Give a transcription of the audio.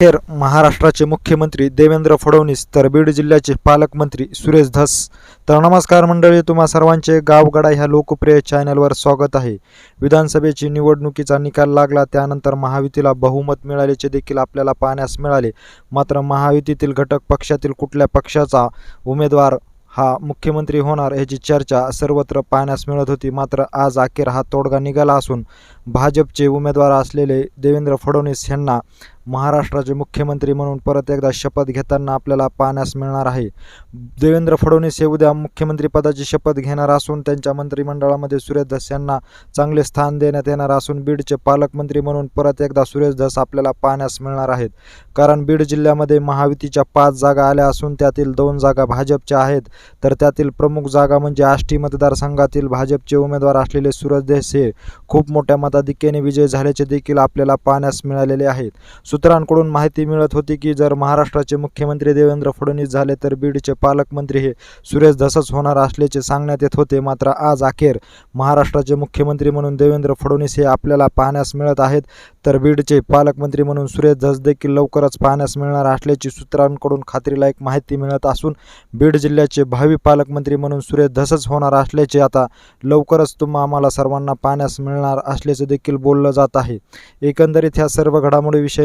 अखेर महाराष्ट्राचे मुख्यमंत्री देवेंद्र फडणवीस तर बीड जिल्ह्याचे पालकमंत्री सुरेश धस. तर नमस्कार मंडळी तुम्हा सर्वांचे गावगडा ह्या लोकप्रिय चॅनलवर स्वागत आहे. विधानसभेची निवडणुकीचा निकाल लागला त्यानंतर महायुतीला बहुमत मिळाल्याचे देखील आपल्याला पाहण्यास मिळाले. मात्र महायुतीतील घटक पक्षातील कुठल्या पक्षाचा उमेदवार हा मुख्यमंत्री होणार याची चर्चा सर्वत्र पाहण्यास मिळत होती. मात्र आज अखेर हा तोडगा निघाला असून भाजपचे उमेदवार असलेले देवेंद्र फडणवीस यांना महाराष्ट्राचे मुख्यमंत्री म्हणून परत एकदा शपथ घेताना आपल्याला पाहण्यास मिळणार आहे. देवेंद्र फडणवीस हे उद्या मुख्यमंत्रीपदाची शपथ घेणार असून त्यांच्या मंत्रिमंडळामध्ये सुरेश धस यांना चांगले स्थान देण्यात येणार असून बीडचे पालकमंत्री म्हणून परत एकदा सुरेश धस आपल्याला पाहण्यास मिळणार आहेत. कारण बीड जिल्ह्यामध्ये महायुतीच्या पाच जागा आल्या असून त्यातील दोन जागा भाजपच्या आहेत. तर त्यातील प्रमुख जागा म्हणजे आष्टी मतदारसंघातील भाजपचे उमेदवार असलेले सूरज देस हे खूप मोठ्या मताधिक्याने विजय झाल्याचे देखील आपल्याला पाहण्यास मिळालेले आहेत. सूत्रांकडून माहिती मिळत होती की जर महाराष्ट्राचे मुख्यमंत्री देवेंद्र फडणवीस झाले तर बीडचे पालकमंत्री हे सुरेश धसच होणार असल्याचे सांगण्यात येत होते. मात्र आज अखेर महाराष्ट्राचे मुख्यमंत्री म्हणून देवेंद्र फडणवीस हे आपल्याला पाहण्यास मिळत आहेत तर बीडचे पालकमंत्री म्हणून सुरेश धस देखील लवकरच पाहण्यास मिळणार असल्याची सूत्रांकडून खात्रीलायक माहिती मिळत असून बीड जिल्ह्याचे भावी पालकमंत्री म्हणून सुरेश धसच होणार असल्याचे आता लवकरच तुम्हा आम्हाला सर्वांना पाहण्यास मिळणार असल्याचे देखील बोललं जात आहे. एकंदरीत ह्या सर्व घडामोडी घडामोडीविषयी